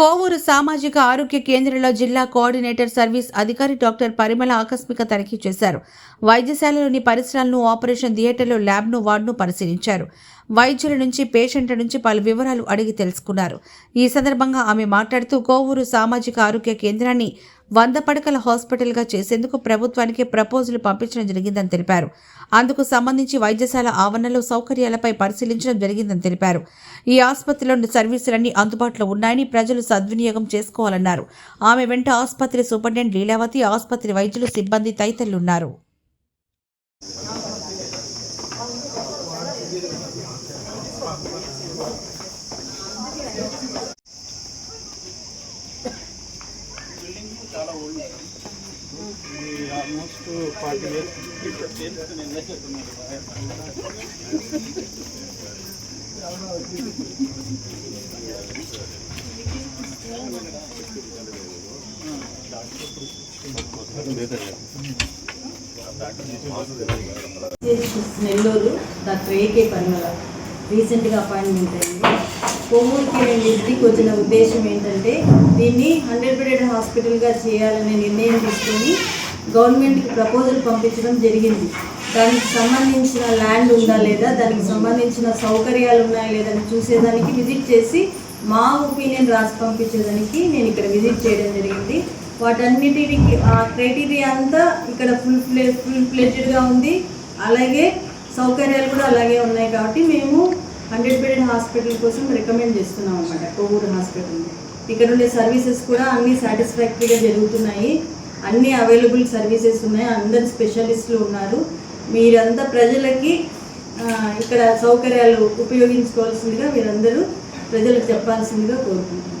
కోవూరు సామాజిక ఆరోగ్య కేంద్రంలో జిల్లా కోఆర్డినేటర్ సర్వీస్ అధికారి డాక్టర్ పరిమళ ఆకస్మిక తనిఖీ చేశారు. వైద్యశాలలోని పరిసరాలను ఆపరేషన్ థియేటర్లో ల్యాబ్ను వార్డును పరిశీలించారు. వైద్యుల నుంచి పేషెంట్ల నుంచి పలు వివరాలు అడిగి తెలుసుకున్నారు. ఈ సందర్భంగా ఆమె మాట్లాడుతూ కోవూరు సామాజిక ఆరోగ్య కేంద్రాన్ని వంద పడకల హాస్పిటల్గా చేసేందుకు ప్రభుత్వానికి ప్రపోజల్ పంపించడం జరిగిందని తెలిపారు. అందుకు సంబంధించి వైద్యశాల ఆవరణలో సౌకర్యాలపై పరిశీలించడం జరిగిందని తెలిపారు. ఈ ఆసుపత్రిలోని సర్వీసులన్నీ అందుబాటులో ఉన్నాయని ప్రజలు సద్వినియోగం చేసుకోవాలన్నారు. ఆమె వెంట ఆసుపత్రి సూపరింటెండెంట్ లీలావతి ఆసుపత్రి వైద్యులు సిబ్బంది తదితరులున్నారు. Almost forty years Nellore doctor A K Parimala రీసెంట్గా అపాయింట్మెంట్ అయింది. కొమ్మూరుకి నేను ఇంటికి వచ్చిన ఉద్దేశం ఏంటంటే దీన్ని హండ్రెడ్ బెడెడ్ హాస్పిటల్గా చేయాలనే నిర్ణయం తీసుకొని గవర్నమెంట్కి ప్రపోజల్ పంపించడం జరిగింది. దానికి సంబంధించిన ల్యాండ్ ఉందా లేదా దానికి సంబంధించిన సౌకర్యాలు ఉన్నాయా లేదా అని చూసేదానికి విజిట్ చేసి మా ఒపీనియన్ రాసి పంపించేదానికి నేను ఇక్కడ విజిట్ చేయడం జరిగింది. వాటన్నిటికి ఆ క్రైటీరియా అంతా ఇక్కడ ఫుల్ ప్లే ఫుల్ ప్లేటెడ్గా ఉంది. అలాగే సౌకర్యాలు కూడా అలాగే ఉన్నాయి కాబట్టి మేము హండ్రెడ్ బెడెడ్ హాస్పిటల్ కోసం రికమెండ్ చేస్తున్నాం అనమాట కోవూరు హాస్పిటల్ ఇక్కడ ఉండే సర్వీసెస్ కూడా అన్నీ సాటిస్ఫాక్టరీగా జరుగుతున్నాయి. అన్ని అవైలబుల్ సర్వీసెస్ ఉన్నాయి. అందరు స్పెషలిస్టులు ఉన్నారు. మీరంతా ప్రజలకి ఇక్కడ సౌకర్యాలు ఉపయోగించుకోవాల్సిందిగా మీరందరూ ప్రజలకు చెప్పాల్సిందిగా కోరుకుంటున్నాను